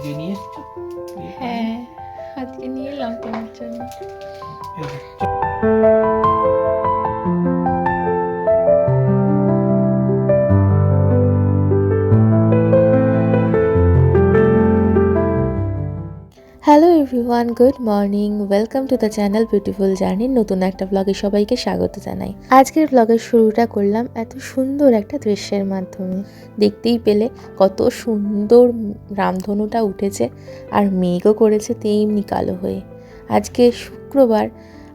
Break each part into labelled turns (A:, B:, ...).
A: আজকে নিয়ে? এসছো
B: হ্যাঁ আজকে নিয়ে এলাম তোমার জন্য everyone good morning welcome to the channel beautiful journey নতুন একটা ব্লগে সবাইকে স্বাগত জানাই। আজকের ব্লগের শুরুটা করলাম এত সুন্দর একটা দৃশ্যের মাধ্যমে। দেখতেই পেলে কত সুন্দর রামধনুটা উঠেছে আর মেঘও করেছে তেমনি কালো হয়ে। আজকে শুক্রবার,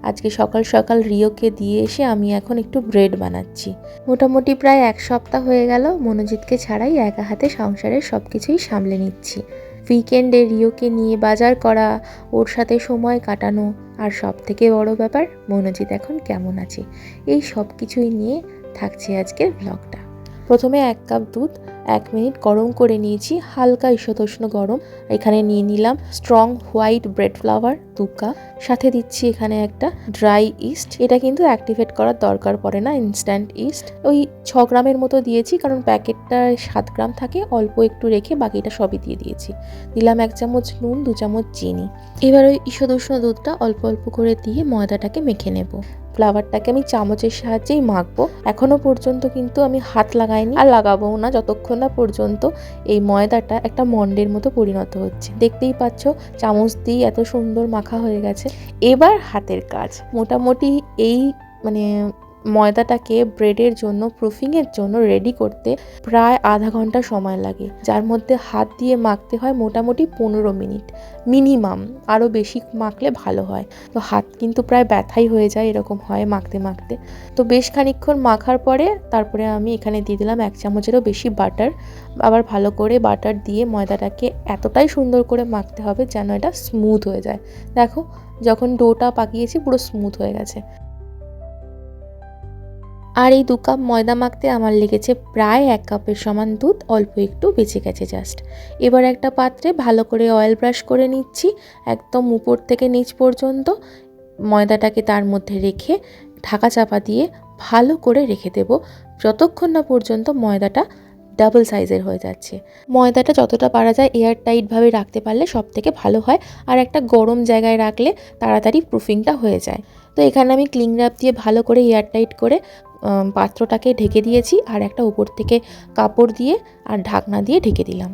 B: আজকে সকাল সকাল রিওকে দিয়ে এসে আমি এখন একটু ব্রেড বানাচ্ছি। মোটামুটি প্রায় এক সপ্তাহ হয়ে গেল মনোজিৎকে ছাড়াই একা হাতে সংসারের সব কিছুই সামলে নিচ্ছি। উইকেন্ডে রিওকে নিয়ে বাজার করা, ওর সাথে সময় কাটানো আর সব থেকে বড় ব্যাপার, মনোজিৎ এখন কেমন আছে? এই সব কিছুই নিয়ে থাকছে আজকের ব্লগটা প্রথমে এক কাপ দুধ এক মিনিট গরম করে নিয়েছি, হালকা ঈশতোষ্ণ গরম। এখানে নিয়ে নিলাম স্ট্রং হোয়াইট ব্রেড ফ্লাওয়ার দু কাপ সাথে দিচ্ছি এখানে একটা ড্রাই ইস্ট এটা কিন্তু অ্যাক্টিভেট করার দরকার পড়ে না ইনস্ট্যান্ট ইস্ট ওই ছ গ্রামের মতো দিয়েছি, কারণ প্যাকেটটা সাত গ্রাম থাকে, অল্প একটু রেখে বাকিটা সবই দিয়ে দিয়েছি। দিলাম এক চামচ নুন, দু চামচ চিনি। এবার ওই ঈষদুষ্ণ দুধটা অল্প অল্প করে দিয়ে ময়দাটাকে মেখে নেব। ফ্লাওয়ারটাকে আমি চামচের সাহায্যেই মাখবো। এখনও পর্যন্ত কিন্তু আমি হাত লাগাইনি আর লাগাবো না, যতক্ষণ না পর্যন্ত এই ময়দাটা একটা মন্ডের মতো পরিণত হচ্ছে। দেখতেই পাচ্ছ, চামচ দিয়ে এত সুন্দর মাখা হয়ে গেছে। এবার হাতের কাজ। মোটামুটি এই মানে ময়দাটাকে ব্রেডের জন্য প্রুফিংয়ের জন্য রেডি করতে প্রায় আধা ঘণ্টা সময় লাগে। যার মধ্যে হাত দিয়ে মাখতে হয় মোটামুটি পনেরো মিনিট মিনিমাম আরও বেশি মাখলে ভালো হয়। তো হাত কিন্তু প্রায় ব্যথাই হয়ে যায় এরকম হয় মাখতে মাখতে। তো বেশ খানিকক্ষণ মাখার পরে তারপরে আমি এখানে দিয়ে দিলাম এক চামচেরও বেশি বাটার আবার ভালো করে বাটার দিয়ে ময়দাটাকে এতটাই সুন্দর করে মাখতে হবে যেন এটা স্মুথ হয়ে যায়। দেখো, যখন ডোটা পাকিয়েছি পুরো স্মুথ হয়ে গেছে। আর এই দু কাপ ময়দা মাখতে আমার লেগেছে প্রায় এক কাপের সমান দুধ, অল্প একটু বেঁচে গেছে জাস্ট এবার একটা পাত্রে ভালো করে অয়েল ব্রাশ করে নিচ্ছি, একদম উপর থেকে নিচ পর্যন্ত। ময়দাটাকে তার মধ্যে রেখে ঢাকা চাপা দিয়ে ভালো করে রেখে দেব। যতক্ষণ না পর্যন্ত ময়দাটা ডাবল সাইজের হয়ে যাচ্ছে। ময়দাটা যতটা পারা যায় এয়ার টাইটভাবে রাখতে পারলে সব থেকে ভালো হয়। আর একটা গরম জায়গায় রাখলে তাড়াতাড়ি প্রুফিংটা হয়ে যায়। তো এখানে আমি ক্লিং র্যাপ দিয়ে ভালো করে এয়ার টাইট করে পাত্রটাকে ঢেকে দিয়েছি আর একটা উপর থেকে কাপড় দিয়ে আর ঢাকনা দিয়ে ঢেকে দিলাম।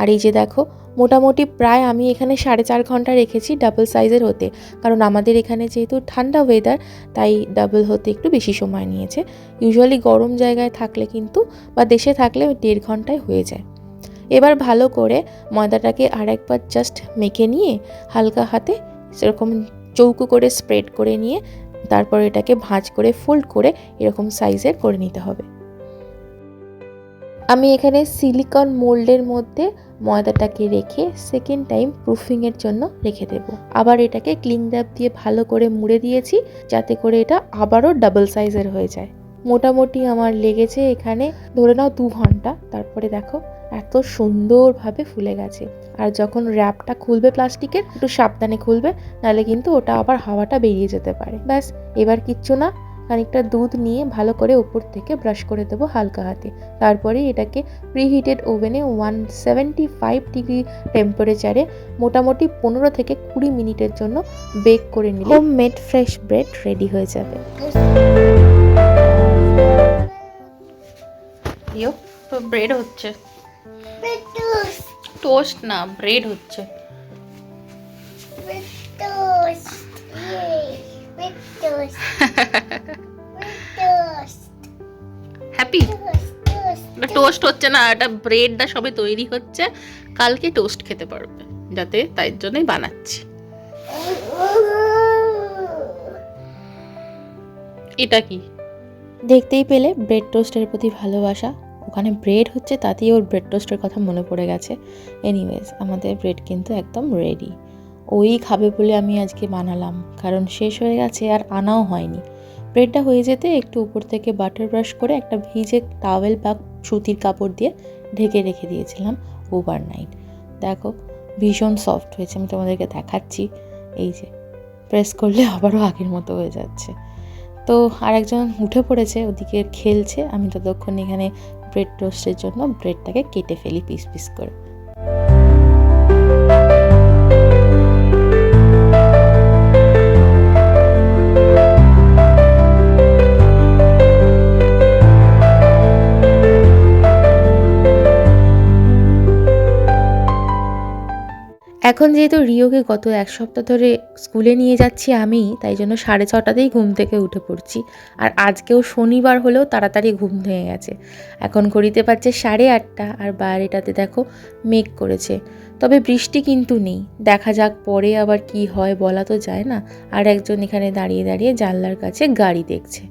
B: আর এই যে দেখো, মোটামুটি প্রায় আমি এখানে সাড়ে চার ঘণ্টা রেখেছি ডাবল সাইজের হতে। কারণ আমাদের এখানে যেহেতু ঠান্ডা ওয়েদার তাই ডাবল হতে একটু বেশি সময় নিয়েছে। ইউজুয়ালি গরম জায়গায় থাকলে কিন্তু, বা দেশে থাকলে দেড় ঘন্টায় হয়ে যায়। এবার ভালো করে ময়দাটাকে আরেকবার জাস্ট মেখে নিয়ে, হালকা হাতে সেরকম চৌকো করে স্প্রেড করে নিয়ে তারপর এটাকে ভাঁজ করে ফোল্ড করে এরকম সাইজের করে নিতে হবে। আমি এখানে সিলিকন মোল্ডের মধ্যে ময়দাটাকে রেখে সেকেন্ড টাইম প্রুফিংয়ের জন্য রেখে দেব। আবার এটাকে ক্লিং র্যাপ দিয়ে ভালো করে মুড়ে দিয়েছি যাতে করে এটা আবারও ডাবল সাইজের হয়ে যায়। মোটামুটি আমার লেগেছে এখানে ধরে নাও দু ঘণ্টা, তারপরে দেখো এত সুন্দরভাবে ফুলে গেছে। আর যখন র্যাপটা খুলবে প্লাস্টিকের একটু সাবধানে খুলবে নাহলে কিন্তু ওটা আবার হাওয়াটা বেরিয়ে যেতে পারে। ব্যাস এবার কিচ্ছু না। খানিকটা দুধ নিয়ে ভালো করে উপর থেকে ব্রাশ করে দেবো হালকা হাতে। তারপরে এটাকে প্রিহিটেড ওভেনে ওয়ান সেভেন্টি ফাইভ ডিগ্রি টেম্পারেচারে মোটামুটি পনেরো থেকে কুড়ি মিনিটের জন্য বেক করে নিলে homemade fresh bread ready হয়ে যাবে।
C: তো ব্রেড হচ্ছে। টোস্ট না ব্রেড হচ্ছে। হ্যাপি টোস্ট হচ্ছে না এটা ব্রেডটা সবে তৈরি হচ্ছে। কালকে টোস্ট খেতে পারবে যাতে তাই জন্যই বানাচ্ছি। এটা কি?
B: দেখতেই পেলে ব্রেড টোস্টের প্রতি ভালোবাসা। ওখানে ব্রেড হচ্ছে, তাতেই ওর ব্রেড টোস্টের কথা মনে পড়ে গেছে। এনিওয়েজ আমাদের ব্রেড কিন্তু একদম রেডি ওই খাবে বলে আমি আজকে বানালাম, কারণ শেষ হয়ে গেছে আর আনাও হয়নি। ব্রেডটা হয়ে যেতে একটু উপর থেকে বাটার ব্রাশ করে একটা ভিজে টাওয়েল বা সুতির কাপড় দিয়ে ঢেকে রেখে দিয়েছিলাম ওভারনাইট দেখো, ভীষণ সফট হয়েছে, আমি তোমাদেরকে দেখাচ্ছি। এই যে প্রেস করলে আবারও আগের মতো হয়ে যাচ্ছে। তো আরেকজন উঠে পড়েছে, ওদিকে খেলছে, আমি ততক্ষণ এখানে ব্রেড টোস্টের জন্য ব্রেডটাকে কেটে ফেলি পিস পিস করে। এখন যেহেতু রিওকে গত এক সপ্তাহ ধরে স্কুলে নিয়ে যাচ্ছি আমি, তাই জন্য সাড়ে ছটাতেই ঘুম থেকে উঠে পড়ছি। আর আজকেও শনিবার হলেও তাড়াতাড়ি ঘুম ভেঙে গেছে। এখন ঘড়িতে পাচ্ছে সাড়ে আটটা আর বাইরেটাতে দেখো মেঘ করেছে। তবে বৃষ্টি কিন্তু নেই। দেখা যাক পরে আবার কি হয় বলা তো যায় না। আর একজন এখানে দাঁড়িয়ে দাঁড়িয়ে জানলার কাছে গাড়ি দেখছে।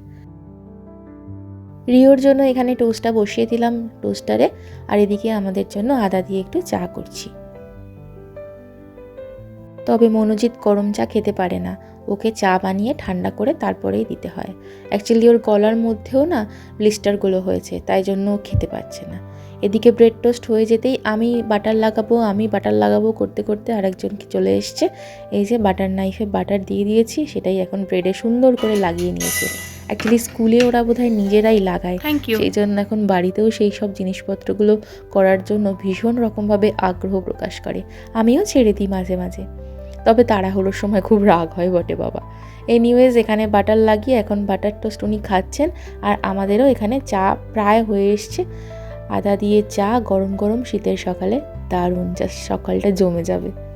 B: রিওর জন্য এখানে টোস্টটা বসিয়ে দিলাম টোস্টারে। আর এদিকে আমাদের জন্য আদা দিয়ে একটু চা করছি। তবে মনোজিৎ গরম চা খেতে পারে না। ওকে চা বানিয়ে ঠান্ডা করে তারপরেই দিতে হয়। অ্যাকচুয়ালি ওর গলার মধ্যেও না ব্লিস্টারগুলো হয়েছে তাই জন্য ও খেতে পারছে না। এদিকে ব্রেড টোস্ট হয়ে যেতেই আমি বাটার লাগাবো আমি বাটার লাগাবো করতে করতে আরেকজন কি চলে এসছে। এই যে বাটার নাইফে বাটার দিয়ে দিয়েছি সেটাই এখন ব্রেডে সুন্দর করে লাগিয়ে নিয়েছে। অ্যাকচুয়ালি স্কুলে ওরা বোধহয় নিজেরাই লাগায়।
C: থ্যাংক ইউ
B: সেই জন্য এখন বাড়িতেও সেই সব জিনিসপত্রগুলো করার জন্য ভীষণ রকমভাবে আগ্রহ প্রকাশ করে। আমিও ছেড়ে দিই মাঝে মাঝে। তবে তাড়াহুড়োর সময় খুব রাগ হয়, বটে বাবা। এনিওয়েজ এখানে বাটার লাগিয়ে এখন বাটার টোস্ট উনি খাচ্ছেন আর আমাদেরও এখানে চা প্রায় হয়ে এসছে। আদা দিয়ে চা গরম গরম শীতের সকালে, দারুণ যা সকালটা জমে যাবে।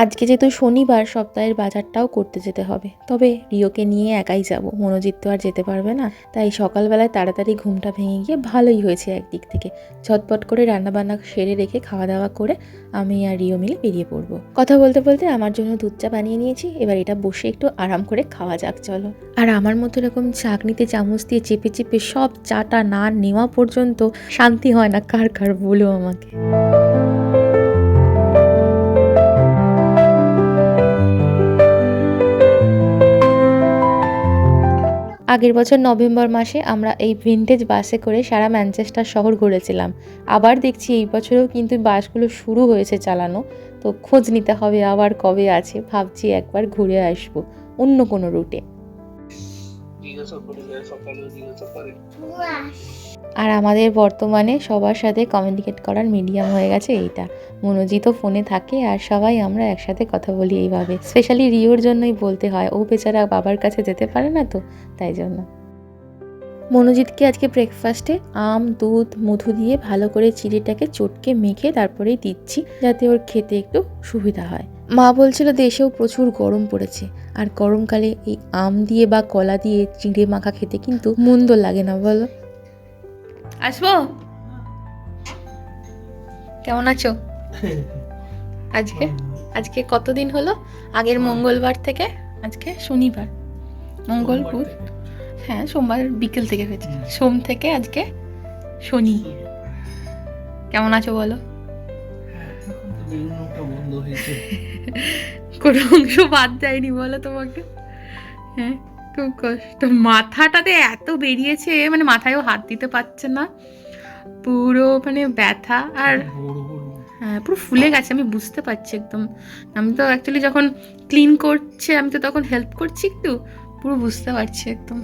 B: আজকে যেহেতু শনিবার, সপ্তাহের বাজারটাও করতে যেতে হবে। তবে রিওকে নিয়ে একাই যাব। মনোজিৎ তো আর যেতে পারবে না। তাই সকালবেলায় তাড়াতাড়ি ঘুমটা ভেঙে গিয়ে ভালোই হয়েছে একদিক থেকে। ঝটপট করে রান্নাবান্না সেরে রেখে খাওয়া দাওয়া করে আমি আর রিও মিলে বেরিয়ে পড়ব। কথা বলতে বলতে আমার জন্য দুধ চা বানিয়ে নিয়েছি। এবার এটা বসে একটু আরাম করে খাওয়া যাক, চলো। আর আমার মতো এরকম চাকনিতে চামচ দিয়ে চেপে চেপে সব চাটা না নেওয়া পর্যন্ত শান্তি হয় না। কার কার বলো আমাকে। আগের বছর নভেম্বর মাসে আমরা এই ভিনটেজ বাসে করে সারা ম্যানচেস্টার শহর ঘুরেছিলাম। আবার দেখছি এই বছরেও কিন্তু বাসগুলো শুরু হয়েছে চালানো। তো খোঁজ নিতে হবে আবার কবে আছে ভাবছি একবার ঘুরে আসব অন্য কোনো রুটে আর আমাদের বর্তমানে সবার সাথে কমিউনিকেট করার মিডিয়াম হয়ে গেছে এইটা। মনোজিতও ফোনে থাকে আর সবাই আমরা একসাথে কথা বলি এইভাবে। স্পেশালি রিওর জন্যই বলতে হয়, ও বেচারা বাবার কাছে যেতে পারে না তো, তাই জন্য। মনোজিৎকে আজকে ব্রেকফাস্টে আম, দুধ, মধু দিয়ে ভালো করে চিড়েটাকে চটকে মেখে তারপরেই দিচ্ছি, যাতে ওর খেতে একটু সুবিধা হয়। মা বলছিল দেশেও প্রচুর গরম পড়েছে, আর গরমকালে এই আম দিয়ে বা কলা দিয়ে চিড়ে মাখা খেতে কিন্তু মন্দ লাগে না, বলো।
C: আসব? কেমন আছো? আজকে? আজকে কতদিন হলো? আগের মঙ্গলবার থেকে? আজকে শনিবার। মঙ্গল বুধ হ্যাঁ সোমবার বিকেল থেকে হয়েছে। সোম থেকে আজকে শনি। কেমন আছো বলো? কোনো অংশ বাদ দেয়নি বলো তোমাকে। হ্যাঁ। খুব কষ্ট। মাথাটাতে এত বেরিয়েছে মানে মাথায়ও হাত দিতে পারছে না। পুরো মানে ব্যথা আর হ্যাঁ পুরো ফুলে গেছে আমি বুঝতে পারছি একদম। আমি তো অ্যাকচুয়ালি যখন ক্লিন করছে আমি তো তখন হেল্প করছি একটু পুরো বুঝতে পারছি একদম।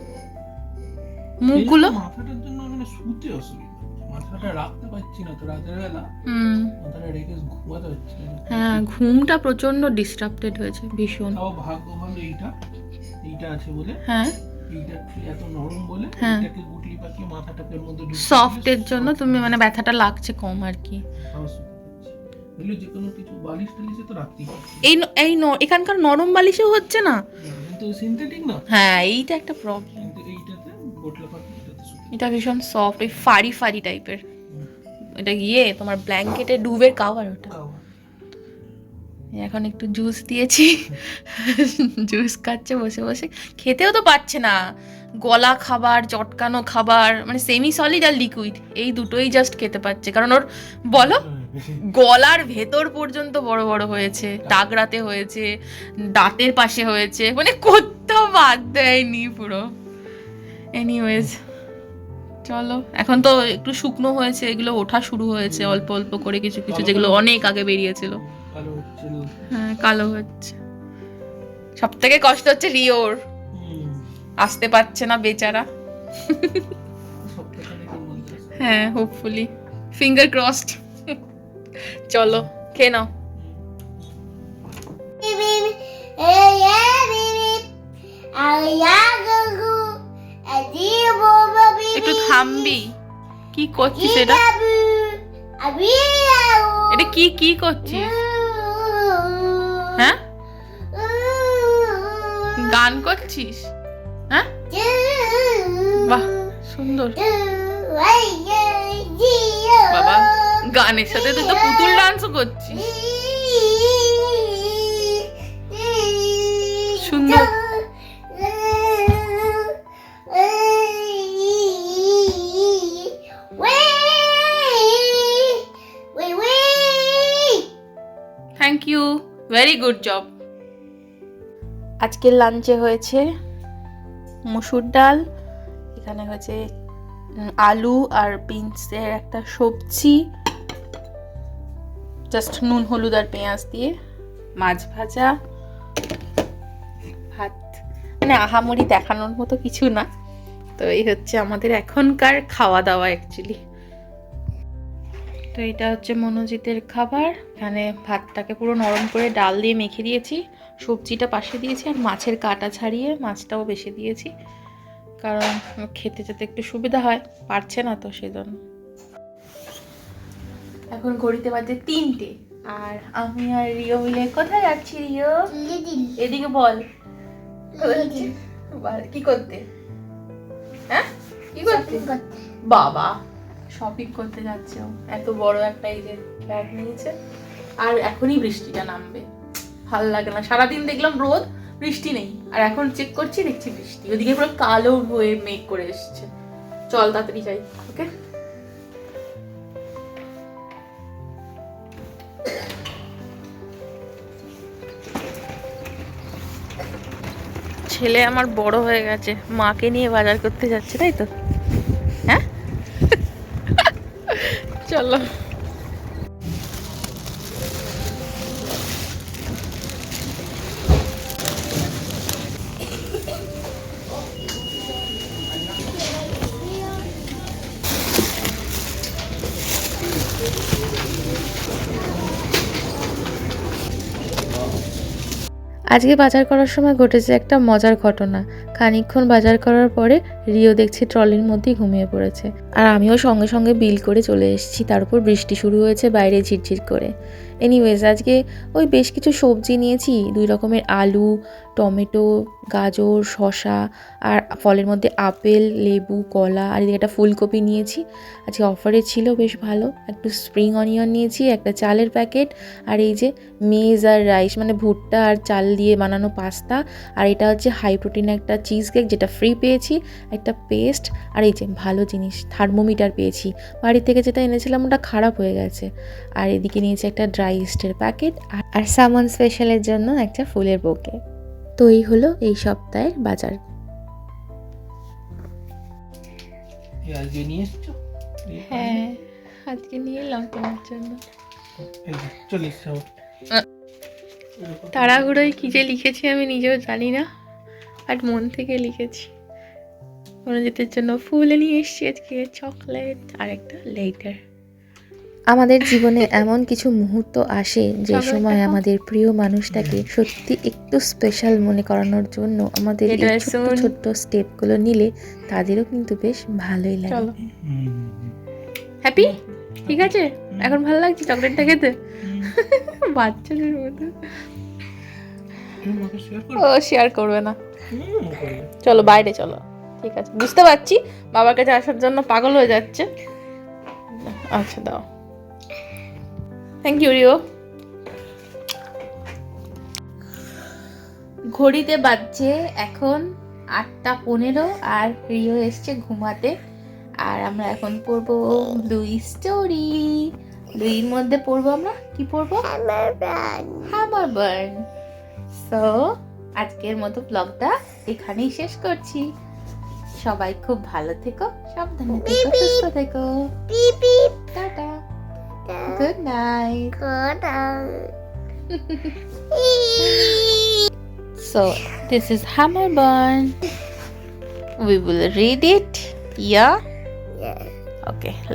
C: মুখগুলো?
A: মাথাটার জন্য মানে শুতে অসুবিধা। মাথাটা রাখতে পারছি না তো রাতের বেলা।
C: হুম।
A: মাথাটা রেখে ঘুমাতে পারছি
C: হ্যাঁ ঘুমটা প্রচণ্ড ডিস্টার্বটেড হয়েছে ভীষণ।
A: ভাগ্য ভালো এইটা। এইটা আছে বলে?
C: হ্যাঁ।
A: এইটা এত নরম বলে?
C: হ্যাঁ।
A: এটাকে গুটলি পাকিয়ে মাথাটাকে মধ্যে
C: সফটের জন্য তুমি মানে ব্যথাটা লাগছে কম আর কি।
A: তাও শুতে পারছি। নইলে যে কোনো কিছু বালিশ টালিশে তো রাখতেই
C: এই এখানকার নরম বালিশেও হচ্ছে না?
A: কিন্তু সিনথেটিক না?
C: হ্যাঁ এইটা একটা প্রবলেম
A: এইটাতে গোটলা পাকি
C: এটা ভীষণ সফট ওই ফাড়ি ফাড়ি টাইপের এটা গিয়ে তোমার ব্ল্যাঙ্কেটে ডুবের কাভার ওটা। এখন একটু জুস দিয়েছি। জুস খাচ্ছে বসে বসে। খেতেও তো পাচ্ছে না। গলা খাবার চটকানো খাবার মানে সেমি সলিড আর লিকুইড এই দুটোই জাস্ট খেতে পাচ্ছে কারণ ওর বলো গলার ভেতর পর্যন্ত বড় বড় হয়েছে টাগরাতে হয়েছে দাঁতের পাশে হয়েছে মানে কোথাও বাদ দেয়নি পুরো। এনিওয়েজ চলো। এখন তো একটু শুকনো হয়েছে এগুলো ওঠা শুরু হয়েছে অল্প অল্প করে কিছু কিছু যেগুলো অনেক আগে বেরিয়েছিল। হ্যাঁ কালো হচ্ছে। সব থেকে কষ্ট হচ্ছে রিওর। আসতে পারছে না বেচারা। হ্যাঁ হোপফুলি ফিঙ্গার ক্রসড চলো খেয়ে নাও। একটু থামবি। কি করছিস এটা? এটা কি কি করছিস? হ্যাঁ? গান করছিস? হ্যাঁ? বাহ, সুন্দর। বাবা, গানের সাথে তুই তো পুতুল ডান্সও করছিস। সুন্দর। Thank you very good job আজকের লাঞ্চে হয়েছে মুসুর ডাল, এখানে হয়েছে আলু আর বিনসের একটা সবজি জাস্ট নুন, হলুদ আর পেঁয়াজ দিয়ে মাছ ভাজা, ভাত। মানে আহামরি দেখানোর মতো কিছু না। তো এই হচ্ছে আমাদের এখনকার খাওয়া দাওয়া অ্যাকচুয়ালি তো এটা হচ্ছে মনোজিতের খাবার। এখানে ভাতটাকে পুরো নরম করে ডাল দিয়ে মেখে দিয়েছি। সবজিটা পাশে দিয়েছি আর মাছের কাটা ছাড়িয়ে মাছটাও বেশি দিয়েছি। কারণ খেতে যেতে একটু সুবিধা হয় পারছে না তো সেজন্য। এখন ঘড়িতে বাজে তিনটে। আর আমি আর রিও মিলে কোথায় যাচ্ছি রিও? এদিকে বল। বল, কি করতে? হ্যাঁ? কি করতে। বাবা। শপিং করতে যাচ্ছে এত বড় একটা এই যে ব্যাগ নিয়েছে। আর এখনই বৃষ্টিটা নামবে। ভালো লাগে না। সারাদিন দেখলাম রোদ, বৃষ্টি নেই। আর এখন চেক করছি, দেখছি বৃষ্টি। ওদিকে পুরো কালো হয়ে মেঘ করে এসছে। চল তাড়াতাড়ি যাই, ওকে? ছেলে আমার বড় হয়ে গেছে। মাকে নিয়ে বাজার করতে যাচ্ছে, তাই তো হ্যাঁ চলো
B: আজকে বাজার করার সময় ঘটেছে একটা মজার ঘটনা। খানিকক্ষণ বাজার করার পরে রিও দেখছি ট্রলির মধ্যেই ঘুমিয়ে পড়েছে। আর আমিও সঙ্গে সঙ্গে বিল করে চলে এসেছি। তার উপর বৃষ্টি শুরু হয়েছে, বাইরে ঝিরঝির করে। এনিওয়েজ আজকে ওই বেশ কিছু সবজি নিয়েছি। দুই রকমের আলু, টমেটো, গাজর, শসা আর ফলের মধ্যে আপেল, লেবু, কলা আর এদিকে একটা ফুলকপি নিয়েছি। আজকে অফারে ছিল বেশ ভালো। একটু স্প্রিং অনিয়ন নিয়েছি, একটা চালের প্যাকেট আর এই যে মেজ আর রাইস মানে ভুট্টা আর চাল দিয়ে বানানো পাস্তা আর এটা হচ্ছে হাই প্রোটিন একটা চিজ কেক যেটা ফ্রি পেয়েছি, একটা পেস্ট আর এই যে ভালো জিনিস থার্মোমিটার পেয়েছি। বাড়ি থেকে যেটা এনেছিলাম ওটা খারাপ হয়ে গেছে। আর এদিকে নিয়েছি একটা ড্রাই ইস্টের প্যাকেট আর সামন স্পেশালের জন্য একটা ফুলের বোকে তো এই হলো এই সপ্তাহের বাজার।
C: হ্যাঁ আজকে নিয়ে এলাম তোমার জন্য। তাড়াহুড়োয় কী যে লিখেছি আমি নিজেও জানি না আর মন থেকে লিখেছি। মনোজিতের জন্য ফুল নিয়ে এসেছি আজকে চকলেট আর একটা লেটার।
B: আমাদের জীবনে এমন কিছু মুহূর্ত আসে যে সময় আমাদের প্রিয় মানুষটাকে সত্যি একটু স্পেশাল মনে করানোর জন্য আমাদের এই ছোট্ট। ছোট্ট স্টেপগুলো নিলে তাদেরও কিন্তু বেশ ভালোই লাগে।
C: চলো হ্যাপি ঠিক আছে? এখন ভালো লাগছে চকলেটটা খেতে? বাচ্চাদের মতো? ও শেয়ার করবে না। চলো বাইরে চলো। ঠিক আছে বুঝতে পারছি? বাবার কাছে আসার জন্য পাগল হয়ে যাচ্ছে। আচ্ছা দাও। থ্যাংক ইউ রিও ঘড়িতে বাজছে এখন আটটা পনেরো আর রিও এসছে ঘুমাতে। আর আমরা এখন পড়ব লুই স্টোরি লুইর মধ্যে পড়ব আমরা? কি পড়ব? হ্যামার বার্ন সো আজকের মতো ব্লগটা এখানেই শেষ করছি। সবাই খুব ভালো থেকো সাবধানে থেকো সুস্থ থেকো। Tata. Good night. Good night. so this is Hammerburn. We will read it. Yeah. Yeah. Okay. Let's